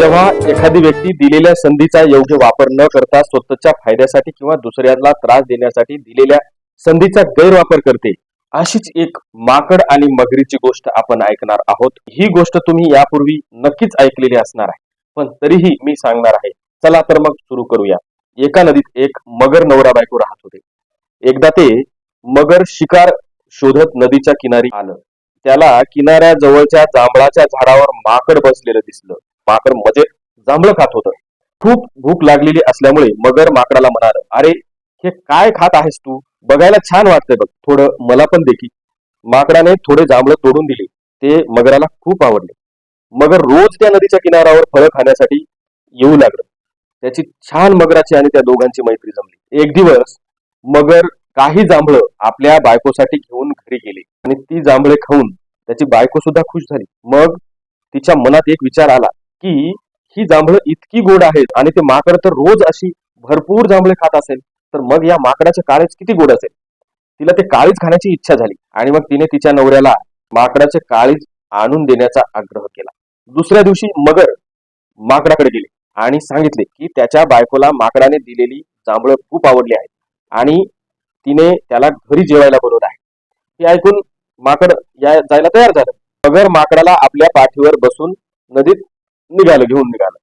जेव्हा एखादी व्यक्ती दिलेल्या संधीचा योग्य वापर न करता स्वतःच्या फायद्यासाठी किंवा दुसऱ्याला त्रास देण्यासाठी दिलेल्या संधीचा गैरवापर करते अशीच एक माकड आणि मगरीची गोष्ट आपण ऐकणार आहोत. ही गोष्ट तुम्ही यापूर्वी नक्कीच ऐकलेली असणार आहे. पण तरीही मी सांगणार आहे चला तर मग सुरू करूया. एका नदीत एक मगर नवरा बायको राहत होते. एकदा ते मगर शिकार शोधत नदीच्या किनारी आलं. त्याला किनाऱ्या जवळच्या जांभळाच्या झाडावर माकड बसलेलं दिसलं. माकड म्हणजे जांभळं खात होतं. खूप भूक लागलेली असल्यामुळे मगर माकडाला म्हणाल अरे हे काय खात आहेस तू? बघायला छान वाटतंय बघ. थोडं मला पण देखी माकडाने थोडे जांभळं तोडून दिले. ते मगराला खूप आवडले. मगर रोज त्या नदीच्या किनाऱ्यावर फळं खाण्यासाठी येऊ लागलं. त्याची छान मगराची आणि त्या दोघांची मैत्री जमली. एक दिवस मगर काही जांभळं आपल्या बायकोसाठी घेऊन घरी गेली. आणि ती जांभळे खाऊन त्याची बायको सुद्धा खुश झाली. मग तिच्या मनात एक विचार आला की ही जांभळं इतकी गोड आहेत आणि ते माकड तर रोज अशी भरपूर जांभळे खात असेल तर मग या माकडाचे काळेच किती गोड असेल? तिला ते काळीच खाण्याची इच्छा झाली आणि मग तिने तिच्या नवऱ्याला माकडाचे काळीज आणून देण्याचा आग्रह केला. दुसऱ्या दिवशी मगर माकडाकडे गेले आणि सांगितले की त्याच्या बायकोला माकडाने दिलेली जांभळं खूप आवडली आहेत. आणि तिने त्याला घरी जेवायला बोलवलं आहे. हे ऐकून माकड या जायला तयार झालं. मगर माकडाला आपल्या पाठीवर बसून नदीत निघालं घेऊन निघालं.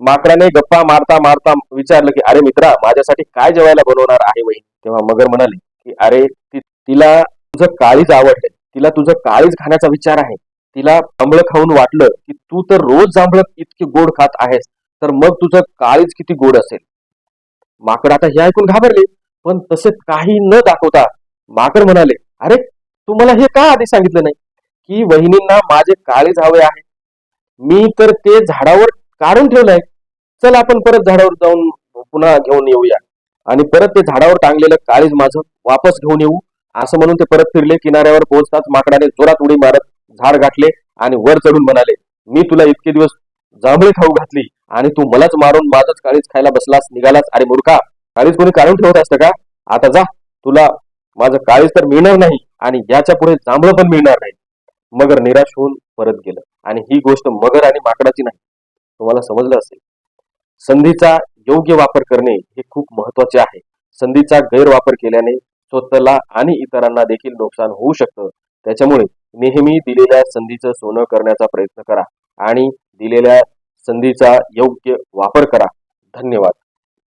माकडाने गप्पा मारता मारता विचारलं की अरे मित्रा माझ्यासाठी काय जेवायला बनवणार आहे वही तेव्हा मगर म्हणाले की अरे ती तिला तुझं काळीच आवडलंय तिला तुझं काळीच खाण्याचा विचार आहे. तिला जांभळं खाऊन वाटलं की तू तर रोज जांभळं इतके गोड खात आहेस. तर मग तुझं काळीच किती गोड असेल? माकड आता हे ऐकून घाबरले. पण तसे काही न दाखवता माकड म्हणाले अरे तू मला हे का आधी सांगितलं नाही? की वहिनींना माझे काळीज हवे आहे. मी तर ते झाडावर काढून ठेवलंय चल आपण परत झाडावर जाऊन पुन्हा घेऊन येऊया. आणि परत ते झाडावर टांगलेलं काळीज माझं वापस घेऊन येऊ. असं म्हणून ते परत फिरले किनाऱ्यावर पोहोचताच माकडाने जोरात उडी मारत झाड गाठले आणि वर चढून म्हणाले मी तुला इतके दिवस जांभळे खाऊ घातली आणि तू मलाच मारून माझंच काळीज खायला बसलास निघालास. अरे मूर्खा काळीच कोणी काढून ठेवत असतं का? आता जा तुला माझं काळीज तर मिळणार नाही आणि याच्यापुढे जांभळं पण मिळणार नाही. मगर निराश होऊन परत गेलं. आणि ही गोष्ट मगर आणि माकडाची नाही. तुम्हाला समजलं असेल. संधीचा योग्य वापर करणे हे खूप महत्त्वाचे आहे. संधीचा गैरवापर केल्याने स्वतःला आणि इतरांना देखील नुकसान होऊ शकतं. त्याच्यामुळे नेहमी दिलेल्या संधीचं सोनं करण्याचा प्रयत्न करा आणि दिलेल्या संधीचा योग्य वापर करा. धन्यवाद.